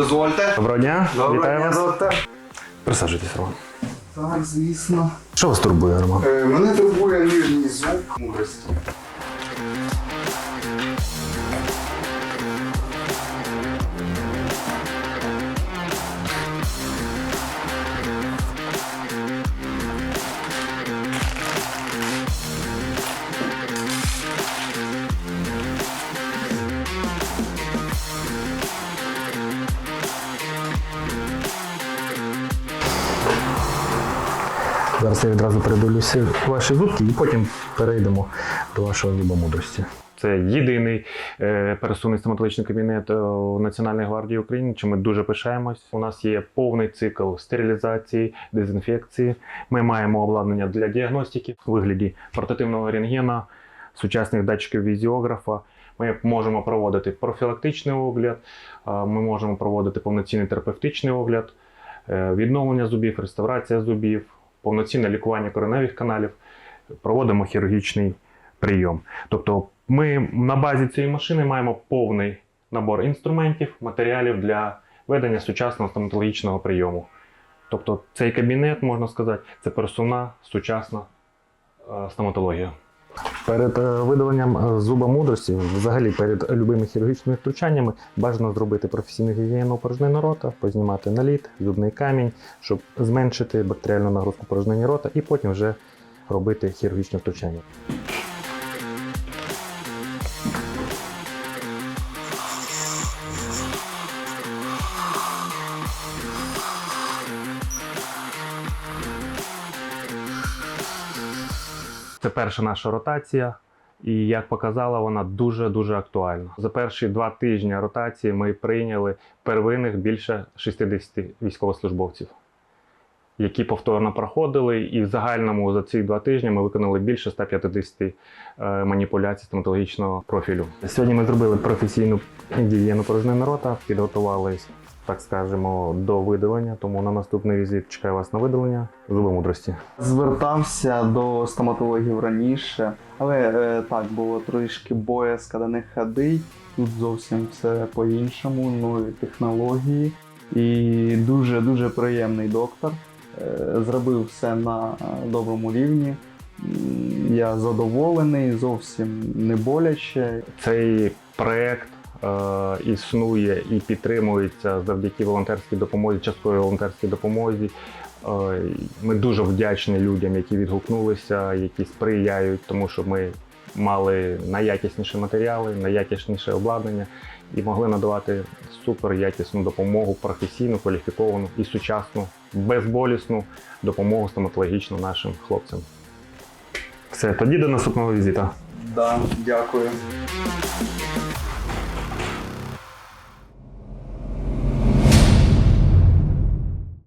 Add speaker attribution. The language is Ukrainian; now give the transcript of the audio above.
Speaker 1: Дозвольте.
Speaker 2: Доброго дня, вітаю вас.
Speaker 1: доктор.
Speaker 2: Присаджуйтесь, Роман.
Speaker 1: Так, звісно.
Speaker 2: Що вас турбує, Роман?
Speaker 1: Е, мене турбує нижній зуб мудрості.
Speaker 2: Зараз я відразу передивлюся ваші зубки і потім перейдемо до вашого зуба мудрості. Це єдиний е, пересувний стоматологічний кабінет е, Національної гвардії України, чим ми дуже пишаємось. У нас є повний цикл стерилізації, дезінфекції. Ми маємо обладнання для діагностики у вигляді портативного рентгена, сучасних датчиків візіографа. Ми можемо проводити профілактичний огляд, е, ми можемо проводити повноцінний терапевтичний огляд, відновлення зубів, реставрація зубів, повноцінне лікування кореневих каналів. Проводимо хірургічний прийом. Тобто ми на базі цієї машини маємо повний набор інструментів, матеріалів для ведення сучасного стоматологічного прийому. Тобто цей кабінет, можна сказати, це персона сучасна е, стоматологія. Перед е, видаленням е, зуба мудрості, взагалі перед любими хірургічними втручаннями, бажано зробити професійну гігієну порожнини рота, познімати наліт, зубний камінь, щоб зменшити бактеріальну нагрузку порожнині рота і потім вже робити хірургічне втручання. Це перша наша ротація, і як показала, вона дуже-дуже актуальна. За перші два тижні ротації ми прийняли первинних більше 60 військовослужбовців, які повторно проходили. І в загальному за ці два тижні ми виконали більше 150 е, маніпуляцій стоматологічного профілю. Сьогодні ми зробили професійну гігієну порожнини рота, підготувались, так скажемо, до видалення. Тому на наступний візит чекаю вас на видалення зуби мудрості.
Speaker 3: Звертався до стоматологів раніше, але е, так було трішки боязка до них ходить. Тут зовсім все по-іншому, нові технології. І дуже дуже приємний доктор. Е, зробив все на е, доброму рівні. Я задоволений, зовсім не боляче.
Speaker 2: Цей проект е, існує і підтримується завдяки волонтерській допомозі, частковій волонтерській допомозі. Е, ми дуже вдячні людям, які відгукнулися, які сприяють, тому що ми мали найякісніші матеріали, найякісніше обладнання і могли надавати супер якісну допомогу, професійну, кваліфіковану і сучасну, безболісну допомогу стоматологічну нашим хлопцям. Все, тоді до наступного візита.
Speaker 3: Да, дякую.